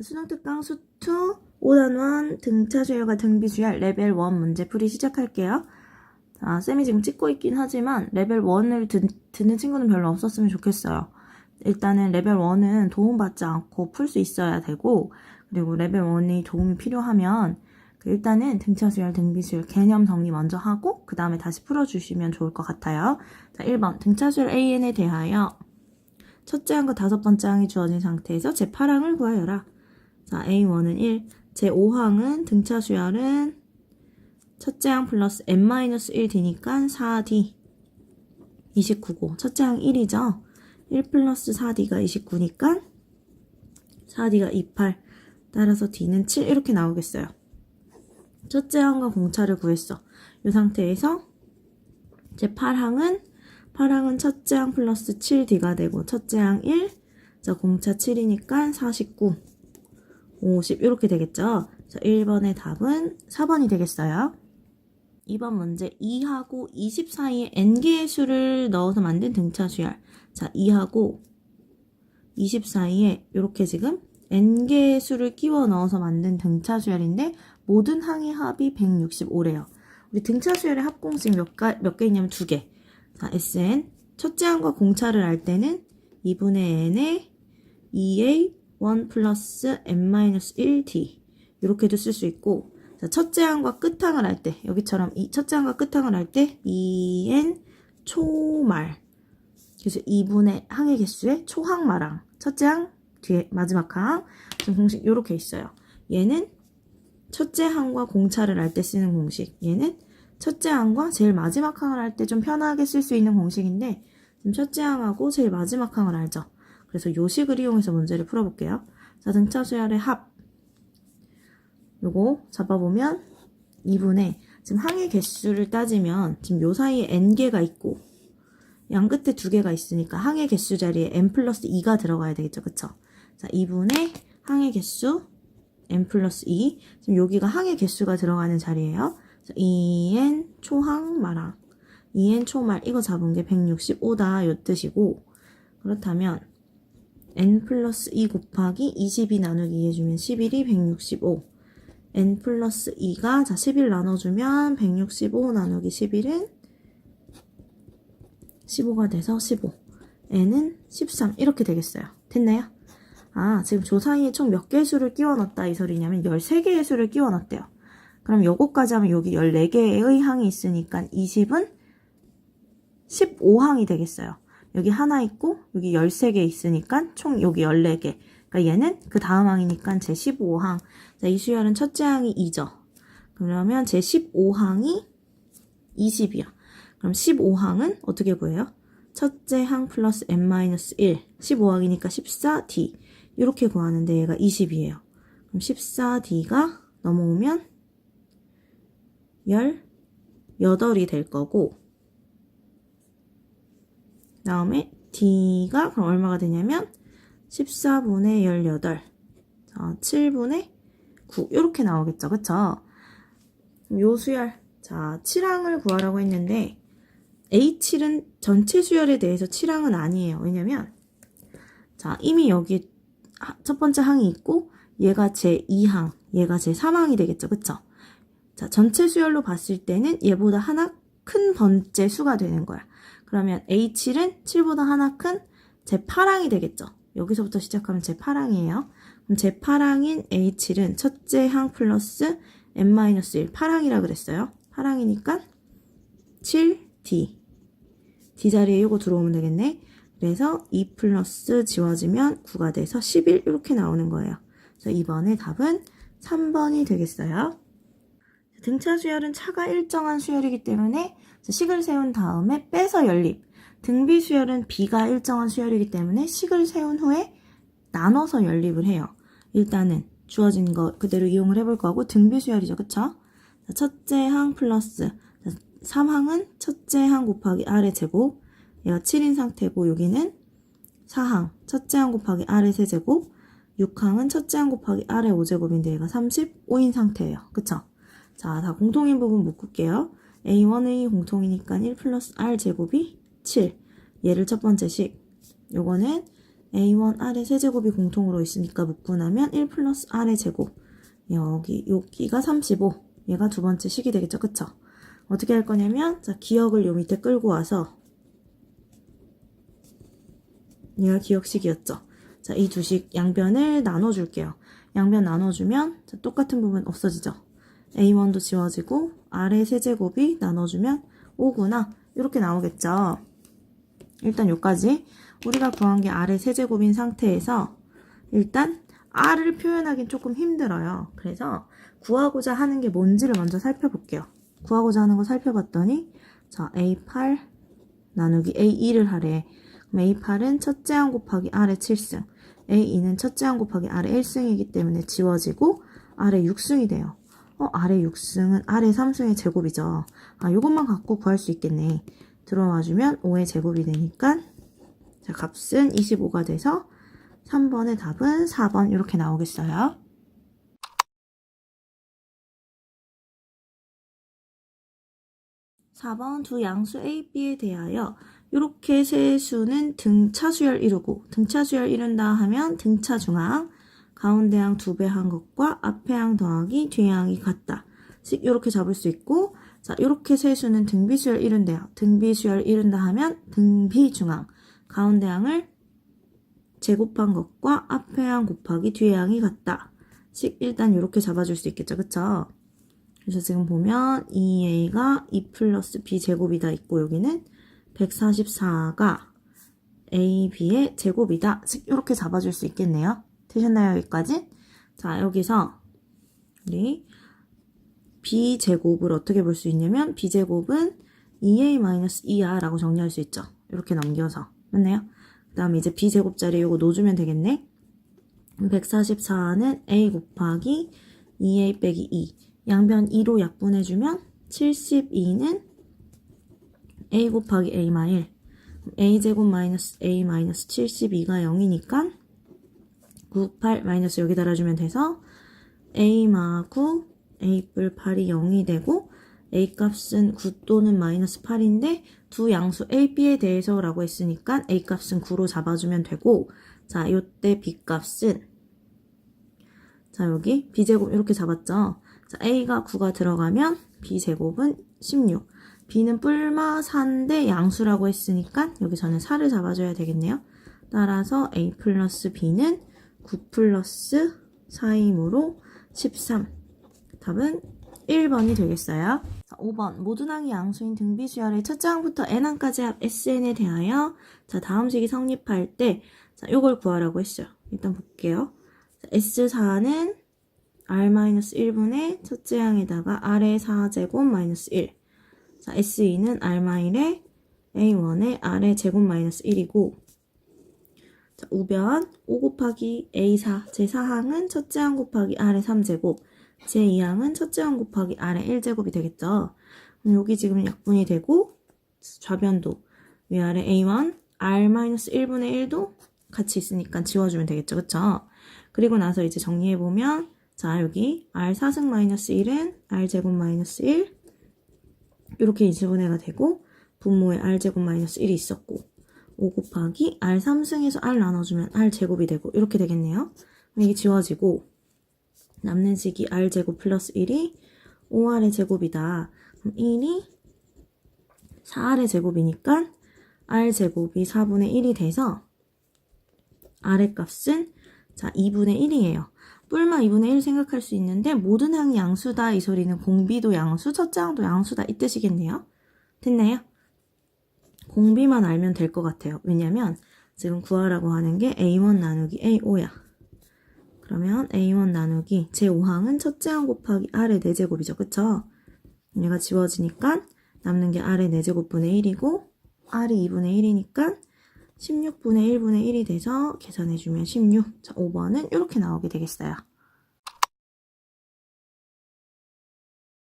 수능특강 수투 5단원 등차 수열과 등비 수열 레벨 1 문제 풀이 시작할게요. 자, 쌤이 지금 찍고 있긴 하지만 레벨 1을 듣, 듣는 친구는 별로 없었으면 좋겠어요. 일단은 레벨 1은 도움받지 않고 풀 수 있어야 되고 그리고 레벨 1이 도움이 필요하면 그 일단은 등차 수열, 등비 수열 개념 정리 먼저 하고 그 다음에 다시 풀어주시면 좋을 것 같아요. 자, 1번 등차 수열 AN에 대하여 첫째 항과 다섯 번째 항이 주어진 상태에서 제8항을 구하여라. 자, A1은 1, 제5항은 등차 수열은 첫째 항 플러스 n-1d니까 4d 29고 첫째 항 1이죠. 1 플러스 4d가 29니까 4d가 28 따라서 d는 7 이렇게 나오겠어요. 첫째 항과 공차를 구했어. 이 상태에서 제8항은 8항은 첫째 항 플러스 7d가 되고 첫째 항 1, 자 공차 7이니까 49, 50 이렇게 되겠죠. 자 1번의 답은 4번이 되겠어요. 2번 문제 2하고 20 사이에 n개의 수를 넣어서 만든 등차 수열. 자 2하고 20 사이에 이렇게 지금 n개의 수를 끼워 넣어서 만든 등차 수열인데 모든 항의 합이 165래요. 우리 등차 수열의 합공식 몇, 가, 몇 개 있냐면 두 개. 자, SN. 첫째 항과 공차를 할 때는 2분의 n에 2a 1 플러스 n-1t. 이렇게도 쓸 수 있고, 자, 첫째 항과 끝항을 할 때, 여기처럼 이 첫째 항과 끝항을 할 때 2n 초말. 그래서 2분의 항의 개수의 초항마랑. 첫째 항, 뒤에 마지막 항. 지금 공식 이렇게 있어요. 얘는 첫째 항과 공차를 할 때 쓰는 공식. 얘는 첫째 항과 제일 마지막 항을 할 때 좀 편하게 쓸 수 있는 공식인데 지금 첫째 항하고 제일 마지막 항을 알죠. 그래서 요식을 이용해서 문제를 풀어볼게요. 자, 등차 수열의 합. 요거 잡아보면 2분의 지금 항의 개수를 따지면 지금 요 사이에 n개가 있고 양 끝에 두 개가 있으니까 항의 개수 자리에 n 플러스 2가 들어가야 되겠죠. 그쵸? 자, 2분의 항의 개수 n 플러스 2 지금 여기가 항의 개수가 들어가는 자리예요. 2n 초항 마랑 2n 초말 이거 잡은 게 165다 요 뜻이고 그렇다면 n 플러스 2 곱하기 22 나누기 2 해주면 11이 165 n 플러스 2가 자 11 나눠주면 165 나누기 11은 15가 돼서 15 n은 13 이렇게 되겠어요. 됐나요? 아 지금 조 사이에 총 몇 개의 수를 끼워 넣었다 이 소리냐면 13개의 수를 끼워 넣었대요. 그럼 요거까지 하면 여기 14개의 항이 있으니까 20은 15항이 되겠어요. 여기 하나 있고 여기 13개 있으니까 총 여기 14개. 그러니까 얘는 그 다음 항이니까 제 15항. 자, 이 수열은 첫째 항이 2죠. 그러면 제 15항이 20이야. 그럼 15항은 어떻게 구해요? 첫째 항 플러스 n-1 15항이니까 14d 이렇게 구하는데 얘가 20이에요. 그럼 14d가 넘어오면 18이 될 거고 다음에 D가 그럼 얼마가 되냐면 14분의 18 자, 7분의 9 이렇게 나오겠죠. 그쵸? 요 수열. 자 7항을 구하라고 했는데 A7은 전체 수열에 대해서 7항은 아니에요. 왜냐면 자 이미 여기 첫 번째 항이 있고 얘가 제2항 얘가 제3항이 되겠죠. 그쵸? 자, 전체 수열로 봤을 때는 얘보다 하나 큰 번째 수가 되는 거야. 그러면 A7은 7보다 하나 큰 제8항이 되겠죠. 여기서부터 시작하면 제8항이에요. 그럼 제8항인 A7은 첫째 항 플러스 n-1 8항이라 그랬어요. 8항이니까 7D D 자리에 이거 들어오면 되겠네. 그래서 2 플러스 지워지면 9가 돼서 11 이렇게 나오는 거예요. 그래서 이번에 답은 3번이 되겠어요. 등차 수열은 차가 일정한 수열이기 때문에 식을 세운 다음에 빼서 연립. 등비 수열은 비가 일정한 수열이기 때문에 식을 세운 후에 나눠서 연립을 해요. 일단은 주어진 거 그대로 이용을 해볼 거고 등비 수열이죠. 그쵸? 첫째 항 플러스 3항은 첫째 항 곱하기 R의 제곱 얘가 7인 상태고 여기는 4항 첫째 항 곱하기 R의 세제곱 6항은 첫째 항 곱하기 R의 5제곱인데 얘가 35인 상태예요. 그쵸? 자, 다 공통인 부분 묶을게요. A1의 공통이니까 1 플러스 R 제곱이 7. 얘를 첫 번째 식. 요거는 A1 R의 세제곱이 공통으로 있으니까 묶고 나면 1 플러스 R의 제곱. 여기, 여기가 35. 얘가 두 번째 식이 되겠죠. 그쵸? 어떻게 할 거냐면, 자, 기억을 요 밑에 끌고 와서, 얘가 기억식이었죠. 자, 이 두 식 양변을 나눠줄게요. 양변 나눠주면, 자, 똑같은 부분 없어지죠. A1도 지워지고, R의 세제곱이 나눠주면 5구나. 이렇게 나오겠죠. 일단 요까지. 우리가 구한 게 R의 세제곱인 상태에서, 일단, R을 표현하긴 조금 힘들어요. 그래서, 구하고자 하는 게 뭔지를 먼저 살펴볼게요. 구하고자 하는 거 살펴봤더니, 자, A8 나누기 A2를 하래. 그럼 A8은 첫째 항 곱하기 R의 7승. A2는 첫째 항 곱하기 R의 1승이기 때문에 지워지고, R의 6승이 돼요. 어, R의 6승은 R의 3승의 제곱이죠. 아, 요것만 갖고 구할 수 있겠네. 들어와주면 5의 제곱이 되니까, 자, 값은 25가 돼서 3번의 답은 4번 이렇게 나오겠어요. 4번 두 양수 A, B에 대하여 이렇게 세 수는 등차 수열 이루고 등차 수열 이룬다 하면 등차 중앙 가운데 항 두 배 한 것과 앞에 항 더하기 뒤에 항이 같다. 식 이렇게 잡을 수 있고 자 이렇게 세 수는 등비 수열 이룬대요. 등비 수열 이룬다 하면 등비 중앙 가운데 항을 제곱한 것과 앞에 항 곱하기 뒤에 항이 같다. 식 일단 이렇게 잡아줄 수 있겠죠. 그쵸? 그래서 지금 보면 2a가 2 플러스 b 제곱이다 있고 여기는 144가 a, b의 제곱이다. 즉 이렇게 잡아줄 수 있겠네요. 되셨나요? 여기까지? 자 여기서 우리 b 제곱을 어떻게 볼 수 있냐면 b 제곱은 2a-2r 라고 정리할 수 있죠. 이렇게 넘겨서 맞나요? 그 다음에 이제 b 제곱 자리에 이거 놓아주면 되겠네. 144는 a 곱하기 2a 빼기 2 양변 2로 약분해주면 72는 a 곱하기 a마 1 a제곱 마이너스 a 마이너스 72가 0이니까 98 마이너스 여기 달아주면 돼서 a마 9 a 뿔 8이 0이 되고 a 값은 9 또는 마이너스 8인데 두 양수 a, b에 대해서 라고 했으니까 a 값은 9로 잡아주면 되고 자 요때 b 값은 자 여기 b제곱 이렇게 잡았죠 자, A가 9가 들어가면 B제곱은 16. B는 뿔마 4인데 양수라고 했으니까 여기 저는 4를 잡아줘야 되겠네요. 따라서 A 플러스 B는 9 플러스 4이므로 13. 답은 1번이 되겠어요. 자, 5번 모든 항이 양수인 등비수열의 첫째 항부터 n항까지 합 SN에 대하여 자 다음 식이 성립할 때 자, 요걸 구하라고 했어요. 일단 볼게요. 자, S4는 R-1분의 첫째 항에다가 R의 4제곱 마이너스 1. 자, S2는 R-1의 A1의 R의 제곱 마이너스 1이고, 자, 우변 5 곱하기 A4, 제4항은 첫째 항 곱하기 R의 3제곱, 제2항은 첫째 항 곱하기 R의 1제곱이 되겠죠. 그럼 여기 지금 약분이 되고, 좌변도 위아래 A1, R-1분의 1도 같이 있으니까 지워주면 되겠죠. 그쵸? 그리고 나서 이제 정리해보면, 자, 여기 r 4승 마이너스 1은 r 제곱 마이너스 1 이렇게 인수분해가 되고 분모에 r 제곱 마이너스 1이 있었고 5 곱하기 r 3승에서 r 나눠주면 r 제곱이 되고 이렇게 되겠네요. 이게 지워지고 남는 식이 r 제곱 플러스 1이 5r의 제곱이다. 그럼 1이 4r의 제곱이니까 r 제곱이 4분의 1이 돼서 r의 값은 자 2분의 1이에요. 뿔마 2분의 1 생각할 수 있는데 모든 항이 양수다 이 소리는 공비도 양수, 첫째 항도 양수다 이 뜻이겠네요. 됐나요? 공비만 알면 될 것 같아요. 왜냐면 지금 구하라고 하는 게 A1 나누기 A5야. 그러면 A1 나누기 제5항은 첫째 항 곱하기 R의 4제곱이죠. 그쵸? 얘가 지워지니까 남는 게 R의 4제곱분의 1이고 R이 2분의 1이니까 16분의 1분의 1이 돼서 계산해주면 16. 자, 5번은 이렇게 나오게 되겠어요.